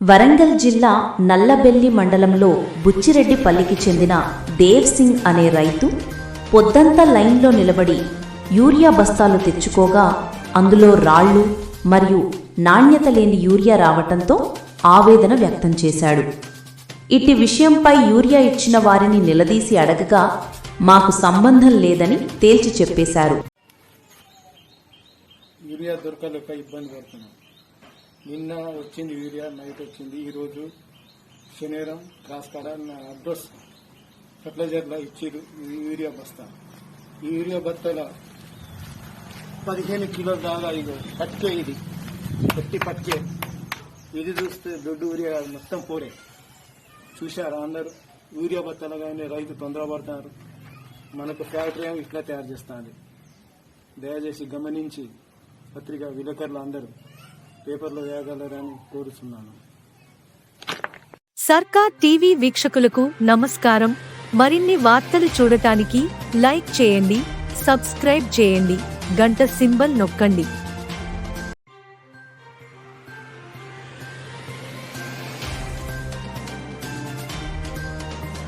వరంగల్ జిల్లా నల్లబెల్లి మండలంలో బుచ్చిరెడ్డిపల్లికి చెందిన దేవ్ సింగ్ అనే రైతు పొద్దంతా లైన్లో నిలబడి యూరియా బస్తాలు తెచ్చుకోగా అందులో రాళ్ళు మరియు నాణ్యత లేని యూరియా రావటంతో ఆవేదన వ్యక్తం చేశాడు. ఇట్టి విషయంపై యూరియా ఇచ్చిన వారిని నిలదీసి అడగగా మాకు సంబంధం లేదని తేల్చి చెప్పేశారు. యూరియా దొరకలేక ఇబ్బంది పడుతున్నాం. నిన్న వచ్చింది యూరియా నైట్ వచ్చింది. ఈరోజు శనివారం కాస్కాడ నా అడ్రస్ ఫర్టిలైజర్లో ఇచ్చారు ఈ యూరియా బస్తా. ఈ యూరియా బస్తాల పదిహేను కిలో దాకా ఇది పట్కే ఇది. పట్టి పట్కే ఇది చూస్తే దొడ్డు యూరియా మొత్తం పోరే. చూశారు అందరూ? యూరియా బత్తలు కానీ రైతు తొందరపడుతున్నారు మనకు ఫ్యాక్టరీ ఏమో ఇట్లా తయారు చేస్తుంది. దయచేసి గమనించి పత్రిక విలేకరులు అందరూ పేపర్లో వేయగలరని కోరుతున్నాను సర్కార్ టీవీ వీక్షకులకు నమస్కారం. మరిన్ని వార్తలు చూడటానికి లైక్ చేయండి సబ్స్క్రైబ్ చేయండి గంట సింబల్ నొక్కండి.